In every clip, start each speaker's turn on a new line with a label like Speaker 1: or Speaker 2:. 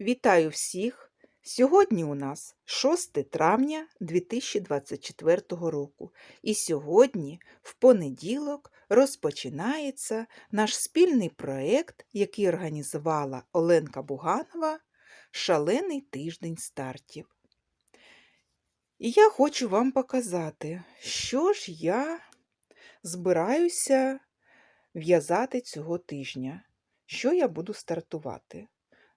Speaker 1: Вітаю всіх! Сьогодні у нас 6 травня 2024 року. І сьогодні, в понеділок, розпочинається наш спільний проєкт, який організувала Оленка Буганова Шалений тиждень стартів. І я хочу вам показати, що ж я збираюся в'язати цього тижня, що я буду стартувати.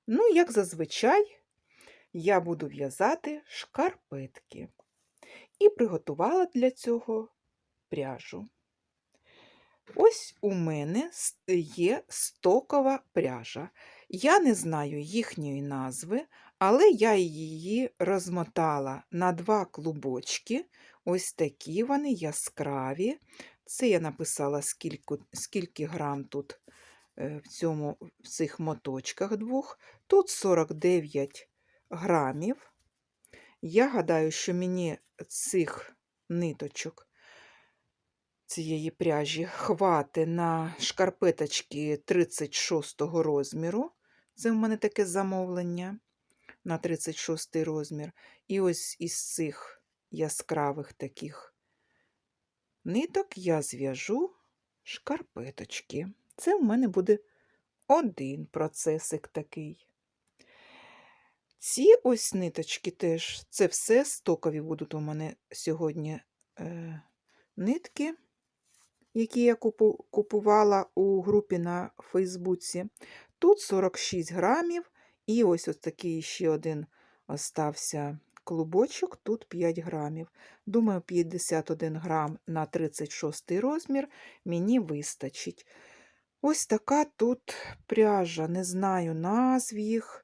Speaker 1: Ну, як зазвичай, я буду в'язати шкарпетки і приготувала для цього пряжу. Ось у мене є стокова пряжа. Я не знаю їхньої назви, але я її розмотала на два клубочки. Ось такі вони яскраві. Це я написала, скільки, скільки грам тут е, в, цьому, в цих моточках двох. Тут 49 грамів. Я гадаю, що мені цих ниточок цієї пряжі хвати на шкарпеточки 36 розміру. Це в мене таке замовлення на 36 розмір. І ось із цих яскравих таких ниток я зв'яжу шкарпеточки. Це в мене буде один процесик такий. Ці ось ниточки теж, це все стокові будуть у мене сьогодні е, нитки, які я купу, купувала у групі на Фейсбуці. Тут 46 грамів, і ось ось такий ще один остався клубочок, тут 5 грамів. Думаю, 51 грам на 36 розмір мені вистачить. Ось така тут пряжа, не знаю назв їх.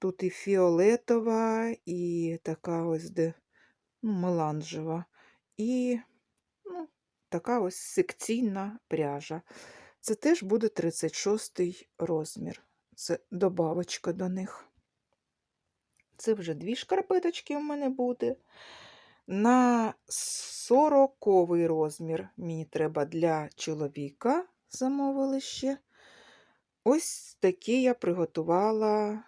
Speaker 1: Тут і фіолетова, і така ось де ну, меланжева, і ну, така ось секційна пряжа. Це теж буде 36 розмір. Це добавочка до них. Це вже дві шкарпеточки у мене буде. На 40 розмір мені треба для чоловіка замовили ще. Ось такі я приготувала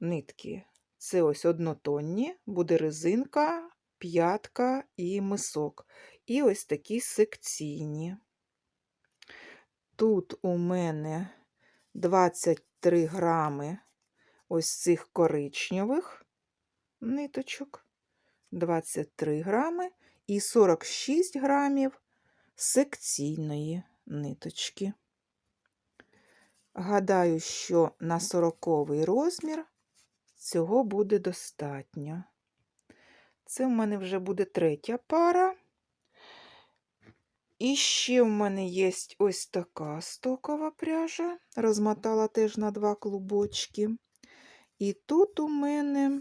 Speaker 1: нитки. Це ось однотонні, буде резинка, п'ятка і мисок. І ось такі секційні. Тут у мене 23 грами ось цих коричневих ниточок, 23 грами і 46 грамів секційної ниточки. Гадаю, що на 40 розмір цього буде достатньо. Це в мене вже буде третя пара. І ще в мене є ось така стокова пряжа. Розмотала теж на два клубочки. І тут у мене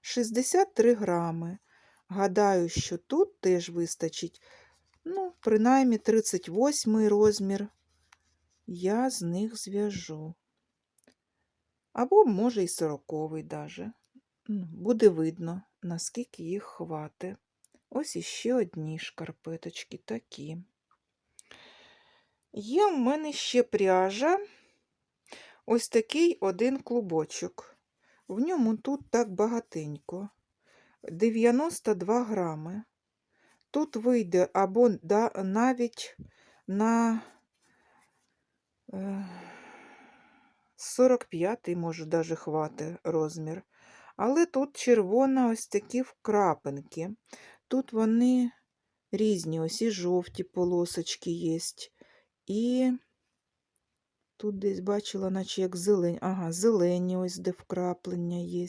Speaker 1: 63 грами. Гадаю, що тут теж вистачить, ну, принаймні 38 розмір. Я з них зв'яжу. Або, може, і 40 даже. Буде видно, наскільки їх хватить. Ось іще одні шкарпеточки такі. Є в мене ще пряжа, ось такий один клубочок. В ньому тут так багатенько. 92 грами. Тут вийде або навіть на е, 45 може, даже хвати розмір. Але тут червона ось такі вкрапинки. Тут вони різні, ось і жовті полосочки є. І тут десь бачила, наче як зелень. Ага, зелені, ось де вкраплення є,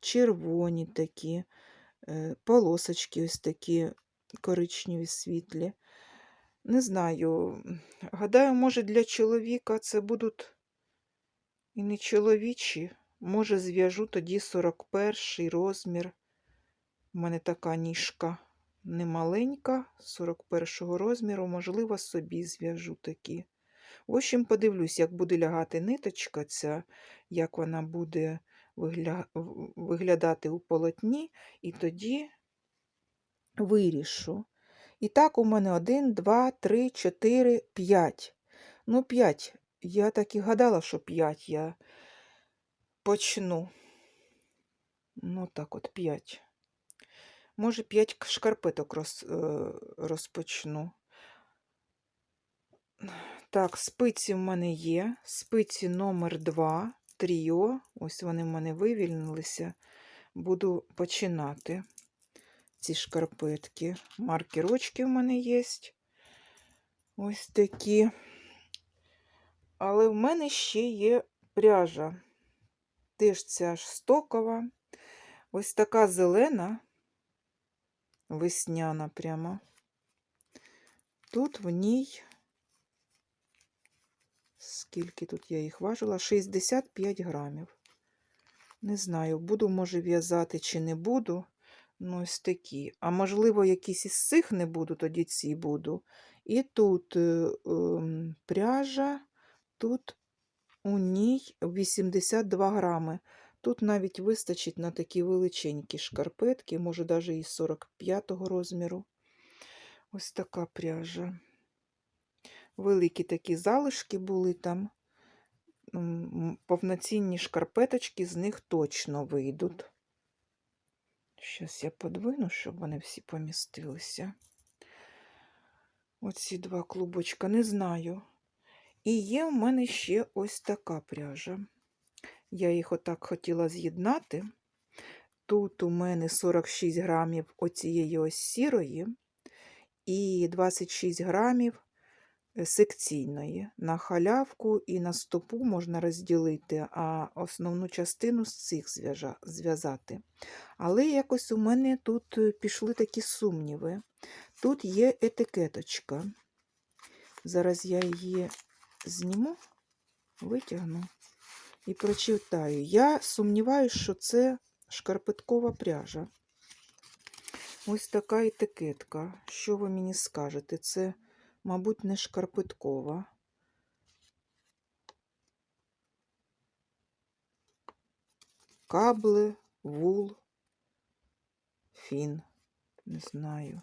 Speaker 1: червоні такі, е, полосочки ось такі коричневі світлі. Не знаю, гадаю, може, для чоловіка це будуть і не чоловічі. Може, зв'яжу тоді 41 розмір. У мене така ніжка немаленька, 41 розміру, можливо, собі зв'яжу такі. В общем, подивлюсь, як буде лягати ниточка ця, як вона буде вигля... виглядати у полотні, і тоді вирішу. І так, у мене 1, 2, 3, 4, 5. Ну, 5. Я так і гадала, що 5 я почну. Ну, так от, 5. Може, 5 шкарпеток роз, е, розпочну. Так, спиці в мене є. Спиці номер 2, тріо. Ось вони в мене вивільнилися. Буду починати ці шкарпетки. Маркерочки в мене є. Ось такі. Але в мене ще є пряжа. Теж ця ж стокова. Ось така зелена, весняна прямо. Тут в ній, скільки тут я їх важила, 65 грамів. Не знаю, буду, може, в'язати чи не буду. Ну, ось такі. А можливо, якісь із цих не буду, тоді ці буду. І тут е, ем, пряжа, тут у ній 82 грами. Тут навіть вистачить на такі величенькі шкарпетки, може, навіть і 45-го розміру. Ось така пряжа. Великі такі залишки були там. Повноцінні шкарпеточки з них точно вийдуть. Зараз я подвину, щоб вони всі помістилися. Оці два клубочка, не знаю. І є в мене ще ось така пряжа. Я їх отак хотіла з'єднати. Тут у мене 46 грамів оцієї ось сірої і 26 грамів секційної. На халявку і на стопу можна розділити, а основну частину з цих зв'язати. Але якось у мене тут пішли такі сумніви. Тут є етикеточка. Зараз я її зніму, витягну і прочитаю. Я сумніваюся, що це шкарпеткова пряжа. Ось така етикетка. Що ви мені скажете? Це, мабуть, не шкарпеткова. Кабле, вул, фін. Не знаю.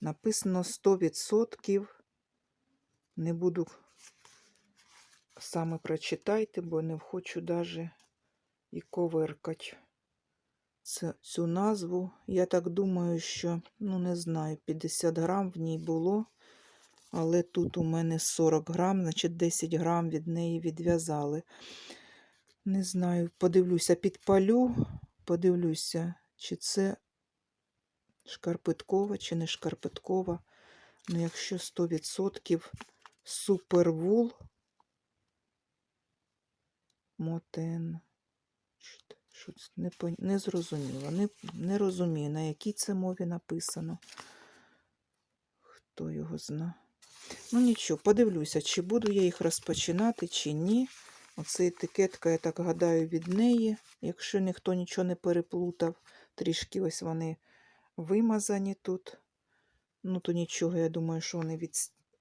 Speaker 1: Написано 100%. Не буду саме прочитайте, бо не хочу даже і коверкать цю назву. Я так думаю, що, ну не знаю, 50 грам в ній було, але тут у мене 40 грам, значить 10 грам від неї відв'язали. Не знаю, подивлюся, підпалю, подивлюся, чи це шкарпеткова, чи не шкарпеткова. Ну, якщо 100% супервул, Мотен. Чт, Що це? Не, не зрозуміло. Не, не розумію, на якій це мові написано. Хто його зна. Ну нічого, подивлюся, чи буду я їх розпочинати, чи ні. Оце етикетка, я так гадаю, від неї. Якщо ніхто нічого не переплутав, трішки ось вони вимазані тут. Ну, то нічого, я думаю, що вони від,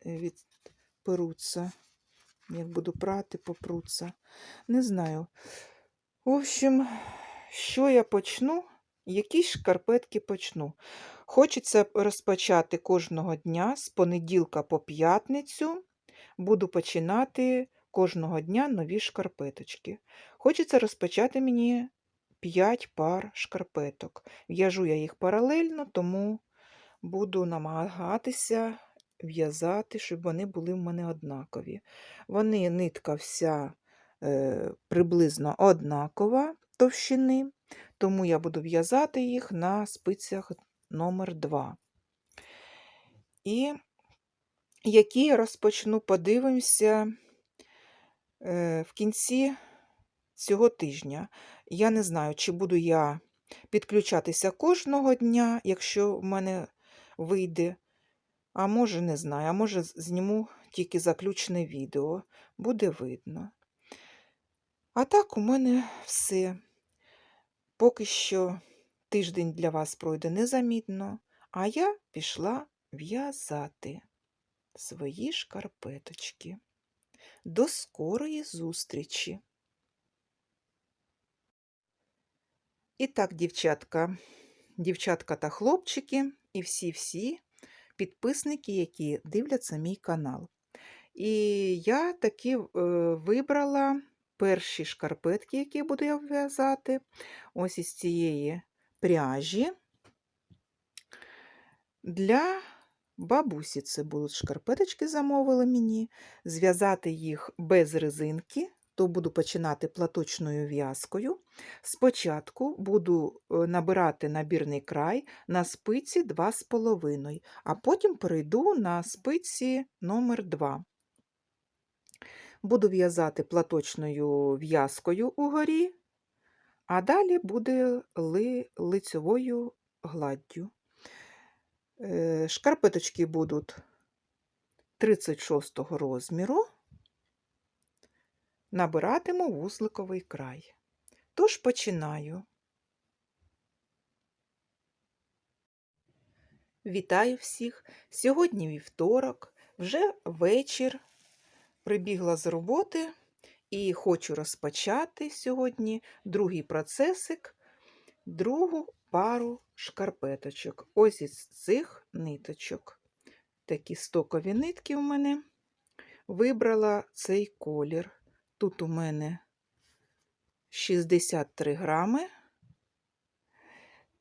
Speaker 1: відперуться. Як буду прати, попруться. Не знаю. В общем, що я почну? Якісь шкарпетки почну. Хочеться розпочати кожного дня з понеділка по п'ятницю. Буду починати кожного дня нові шкарпеточки. Хочеться розпочати мені 5 пар шкарпеток. В'яжу я їх паралельно, тому буду намагатися в'язати, щоб вони були в мене однакові. Вони нитка вся е, приблизно однакова товщини, тому я буду в'язати їх на спицях номер 2. І які я розпочну, подивимося е, в кінці цього тижня. Я не знаю, чи буду я підключатися кожного дня, якщо в мене вийде. А може, не знаю, а може, зніму тільки заключне відео. Буде видно. А так, у мене все. Поки що тиждень для вас пройде незамітно, а я пішла в'язати свої шкарпеточки. До скорої зустрічі! І так, дівчатка, дівчатка та хлопчики, і всі-всі підписники, які дивляться мій канал. І я таки е, вибрала перші шкарпетки, які буду я в'язати. Ось із цієї пряжі. Для бабусі це будуть шкарпеточки, замовили мені. Зв'язати їх без резинки, то буду починати платочною в'язкою. Спочатку буду е, набирати набірний край на спиці 2,5, а потім перейду на спиці номер 2. Буду в'язати платочною в'язкою угорі, а далі буде ли, лицьовою гладдю. Е, Шкарпеточки будуть 36 розміру. Набиратиму вузликовий край. Тож починаю. Вітаю всіх! Сьогодні вівторок, вже вечір. Прибігла з роботи і хочу розпочати сьогодні другий процесик, другу пару шкарпеточок. Ось із цих ниточок. Такі стокові нитки у мене. Вибрала цей колір. Тут у мене 63 грами.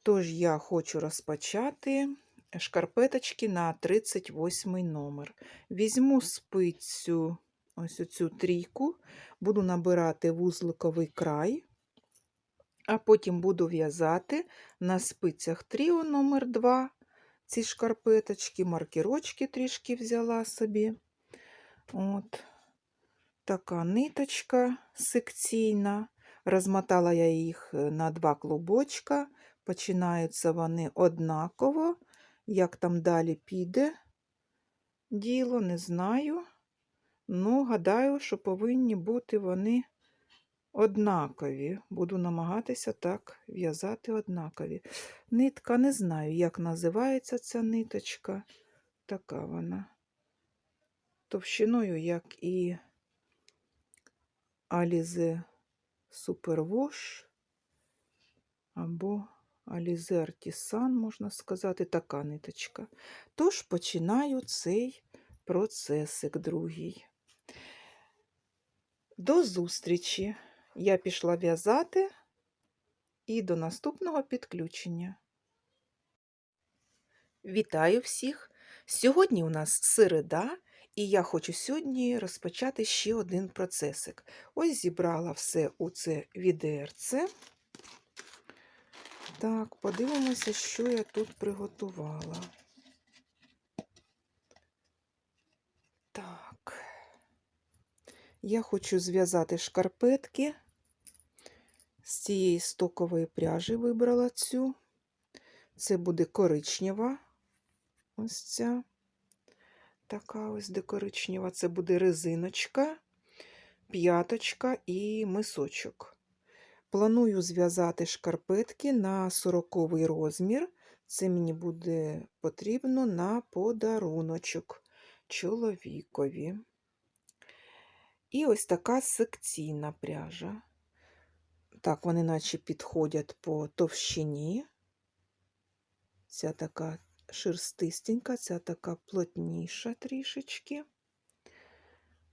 Speaker 1: Тож я хочу розпочати шкарпеточки на 38 номер. Візьму спицю, ось оцю трійку, буду набирати вузликовий край, а потім буду в'язати на спицях тріо номер 2 ці шкарпеточки, маркерочки трішки взяла собі. От така ниточка секційна. Розмотала я їх е, на два клубочка. Починаються вони однаково. Як там далі піде діло, не знаю. Ну, гадаю, що повинні бути вони однакові. Буду намагатися так в'язати однакові. Нитка не знаю, як називається ця ниточка. Така вона. Товщиною, як і Alize Superwash або Alize Artisan, можна сказати, така ниточка. Тож починаю цей процесик другий. До зустрічі! Я пішла в'язати і до наступного підключення. Вітаю всіх! Сьогодні у нас середа, і я хочу сьогодні розпочати ще один процесик. Ось зібрала все у це відерце. Так, подивимося, що я тут приготувала. Так, я хочу зв'язати шкарпетки. З цієї стокової пряжі вибрала цю. Це буде коричнева. Ось ця. Така ось де коричнева. Це буде резиночка, п'яточка і мисочок. Планую зв'язати шкарпетки на 40 розмір. Це мені буде потрібно на подаруночок чоловікові. І ось така секційна пряжа. Так, вони наче підходять по товщині. Ця така шерстистенька, ця така плотніша трішечки.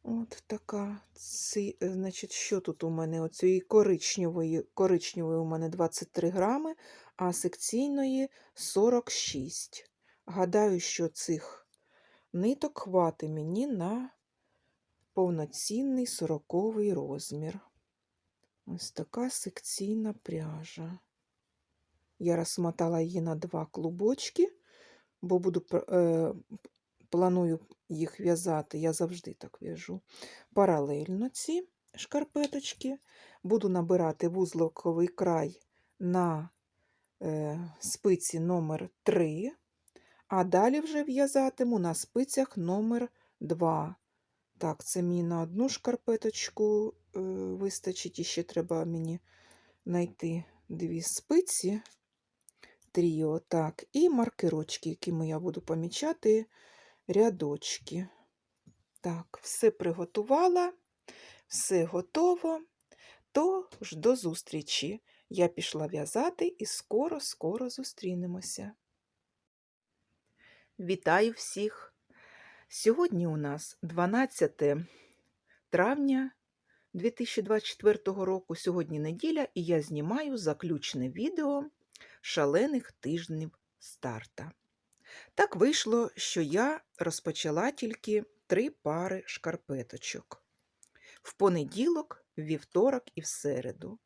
Speaker 1: От така. Ці, значить, що тут у мене? Оцієї коричневої, коричневої у мене 23 грами, а секційної 46. Гадаю, що цих ниток хватить мені на повноцінний 40 розмір. Ось така секційна пряжа. Я розмотала її на два клубочки, бо буду е, планую їх в'язати, я завжди так в'яжу. Паралельно ці шкарпеточки. Буду набирати вузловковий край на е, спиці номер 3 а далі вже в'язатиму на спицях номер 2 Так, це мені на одну шкарпеточку е, вистачить, і ще треба мені знайти дві спиці. Тріо, так, і маркерочки, якими я буду помічати рядочки. Так, все приготувала, все готово. Тож до зустрічі. Я пішла в'язати і скоро-скоро зустрінемося. Вітаю всіх! Сьогодні у нас 12 травня 2024 року. Сьогодні неділя, і я знімаю заключне відео шалених тижнів старта. Так вийшло, що я розпочала тільки три пари шкарпеточок в понеділок, вівторок і в середу.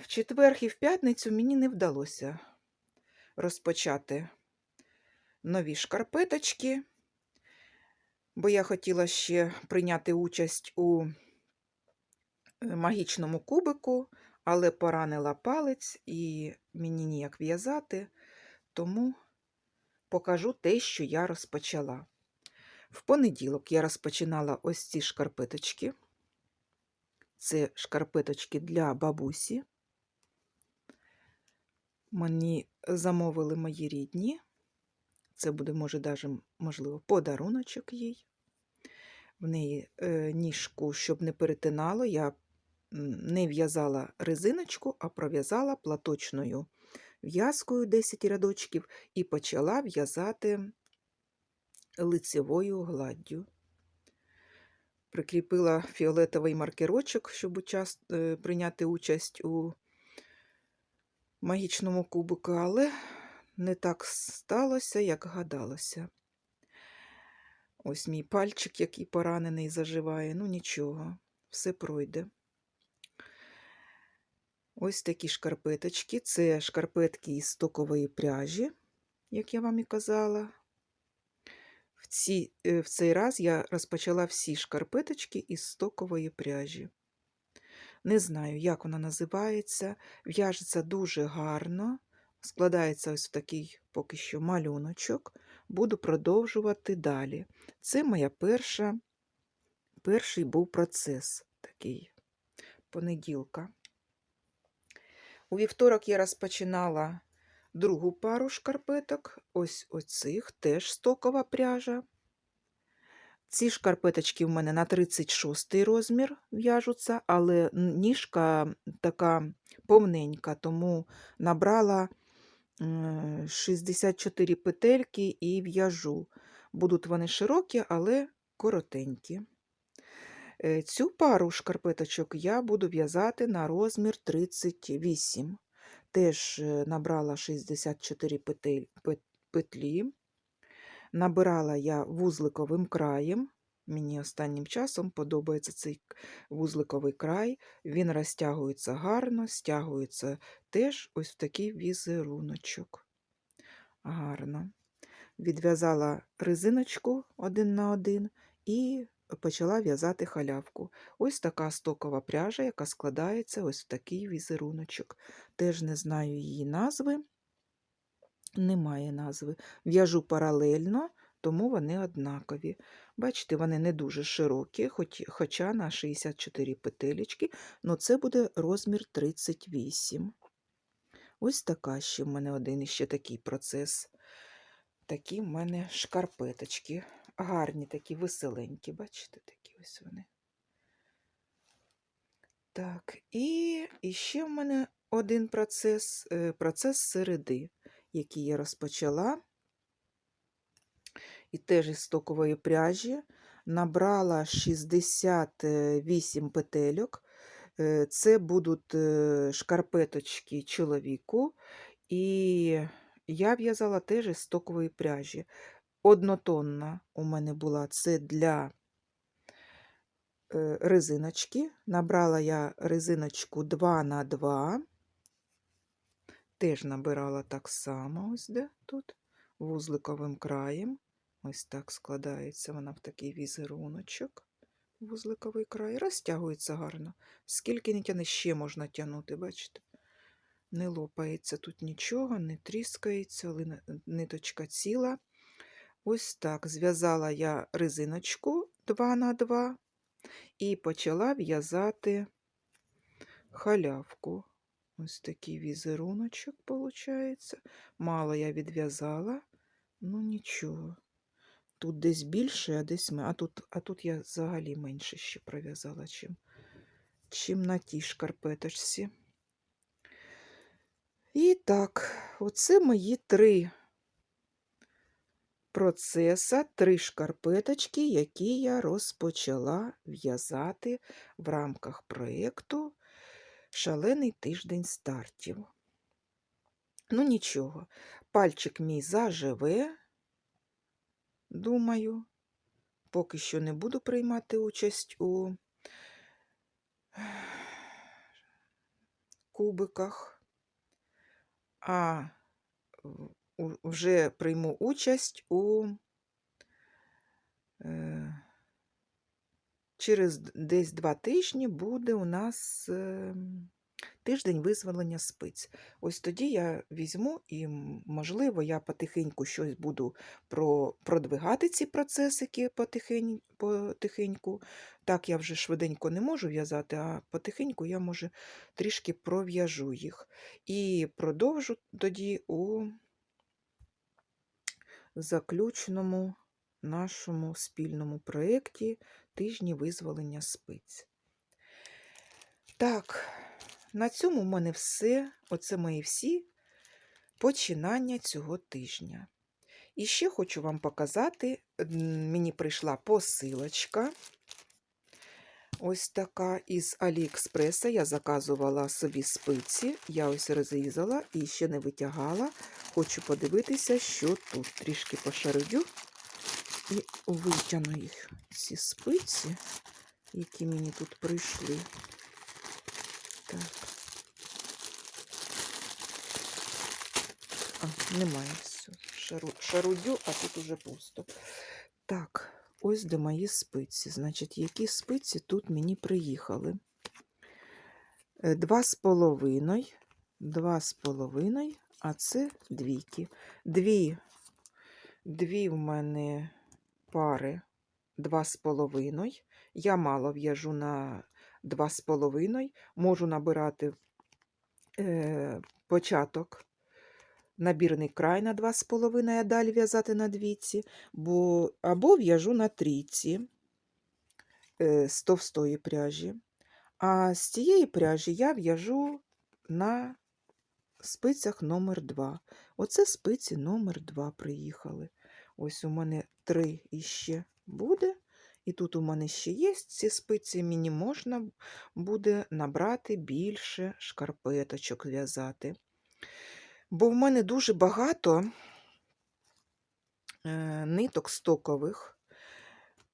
Speaker 1: В четвер і в п'ятницю мені не вдалося розпочати нові шкарпеточки, бо я хотіла ще прийняти участь у е, магічному кубику, але поранила палець і мені ніяк в'язати, тому покажу те, що я розпочала. В понеділок я розпочинала ось ці шкарпеточки. Це шкарпеточки для бабусі. Мені замовили мої рідні. Це буде, може, даже, можливо, подаруночок їй. В неї е, ніжку, щоб не перетинало, я не в'язала резиночку, а пров'язала платочною в'язкою 10 рядочків і почала в'язати лицевою гладдю. Прикріпила фіолетовий маркерочок, щоб учас... е, прийняти участь у магічному кубику, але не так сталося, як гадалося. Ось мій пальчик, який поранений, заживає. Ну нічого, все пройде. Ось такі шкарпеточки. Це шкарпетки із стокової пряжі, як я вам і казала. В, ці, е, в цей раз я розпочала всі шкарпеточки із стокової пряжі. Не знаю, як вона називається. В'яжеться дуже гарно. Складається ось в такий поки що малюночок. Буду продовжувати далі. Це моя перша, перший був процес такий понеділка. У вівторок я розпочинала другу пару шкарпеток, ось оцих теж стокова пряжа. Ці шкарпеточки в мене на 36 розмір в'яжуться, але ніжка така повненька, тому набрала 64 петельки і в'яжу. Будуть вони широкі, але коротенькі. Е, цю пару шкарпеточок я буду в'язати на розмір 38. Теж е, набрала 64 петель, петлі. Набирала я вузликовим краєм. Мені останнім часом подобається цей вузликовий край. Він розтягується гарно, стягується теж ось в такий візеруночок. Гарно. Відв'язала резиночку один на один і почала в'язати халявку. Ось така стокова пряжа, яка складається ось в такий візеруночок. Теж не знаю її назви, немає назви. В'яжу паралельно, тому вони однакові. Бачите, вони не дуже широкі, хоч, хоча на 64 петелечки, але це буде розмір 38. Ось така ще в мене один іще такий процес. Такі в мене шкарпеточки. Гарні такі веселенькі, бачите, такі ось вони. Так, і, і ще в мене один процес е, процес середи, який я розпочала. І теж із стокової пряжі набрала 68 петельок. Е, це будуть е, шкарпеточки чоловіку, і я в'язала теж із стокової пряжі однотонна у мене була це для е, резиночки. Набрала я резиночку 2 на 2 теж набирала так само, ось де тут, вузликовим краєм. Ось так складається вона в такий візеруночок, вузликовий край, розтягується гарно. Скільки не тяне, ще можна тягнути, бачите? Не лопається тут нічого, не тріскається, ниточка ціла. Ось так зв'язала я резиночку 2 на 2 і почала в'язати халявку. Ось такий візеруночок, виходить. Мало я відв'язала, ну нічого. Тут десь більше, а десь менше. А тут, а тут я взагалі менше ще пров'язала, чим, чим на тій шкарпеточці. І так, оце мої три процеса три шкарпеточки, які я розпочала в'язати в рамках проєкту Шалений тиждень стартів. Ну, нічого, пальчик мій заживе, думаю, поки що не буду приймати участь у кубиках, а вже прийму участь у е, через десь два тижні буде у нас тиждень визволення спиць. Ось тоді я візьму і, можливо, я потихеньку щось буду про, продвигати ці процесики потихень, потихеньку. Так я вже швиденько не можу в'язати, а потихеньку я, може, трішки пров'яжу їх. І продовжу тоді у заключному нашому спільному проєкті Тижні визволення спиць. Так, на цьому в мене все. Оце мої всі починання цього тижня. І ще хочу вам показати, мені прийшла посилочка. Ось така із Аліекспреса. Я заказувала собі спиці. Я ось розрізала і ще не витягала. Хочу подивитися, що тут. Трішки пошарудю і витягну їх, ці спиці, які мені тут прийшли. Так. А, немає все. Шару, шарудю, а тут уже пусто. Так, ось де мої спиці. Значить, які спиці тут мені приїхали? Е, Два з половиною, два з половиною, а це двійки. Дві, дві в мене пари два з половиною. Я мало в'яжу на два з половиною. Можу набирати е, початок, набірний край на два з половиною, а далі в'язати на двійці, бо, або в'яжу на трійці е, з товстої пряжі. А з цієї пряжі я в'яжу на спицях номер 2. Оце спиці номер 2 приїхали. Ось у мене три іще буде. І тут у мене ще є ці спиці, мені можна буде набрати більше шкарпеточок в'язати. Бо в мене дуже багато е, ниток стокових.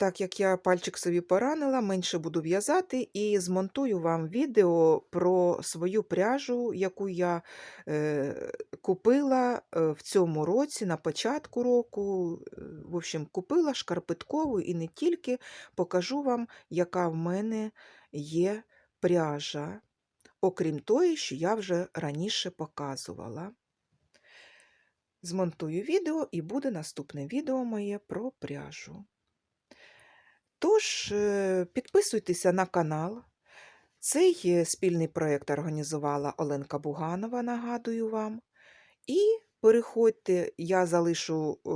Speaker 1: Так як я пальчик собі поранила, менше буду в'язати і змонтую вам відео про свою пряжу, яку я е, купила е, в цьому році, на початку року. В общем, купила шкарпеткову і не тільки покажу вам, яка в мене є пряжа, окрім тої, що я вже раніше показувала. Змонтую відео і буде наступне відео моє про пряжу. Тож, е, підписуйтеся на канал. Цей е, спільний проєкт організувала Оленка Буганова, нагадую вам. І переходьте, я залишу е,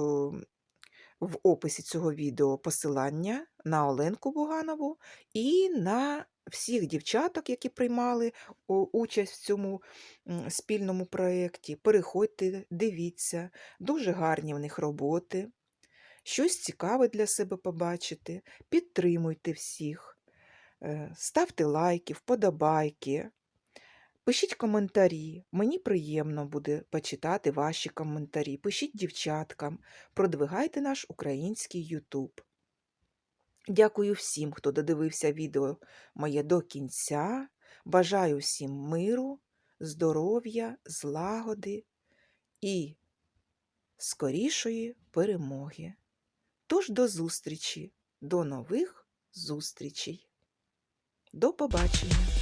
Speaker 1: в описі цього відео посилання на Оленку Буганову і на всіх дівчаток, які приймали участь в цьому спільному проєкті. Переходьте, дивіться, дуже гарні в них роботи щось цікаве для себе побачити, підтримуйте всіх, е, ставте лайки, вподобайки, пишіть коментарі. Мені приємно буде почитати ваші коментарі. Пишіть дівчаткам, продвигайте наш український Ютуб. Дякую всім, хто додивився відео моє до кінця. Бажаю всім миру, здоров'я, злагоди і скорішої перемоги. Тож до зустрічі, до нових зустрічей. До побачення!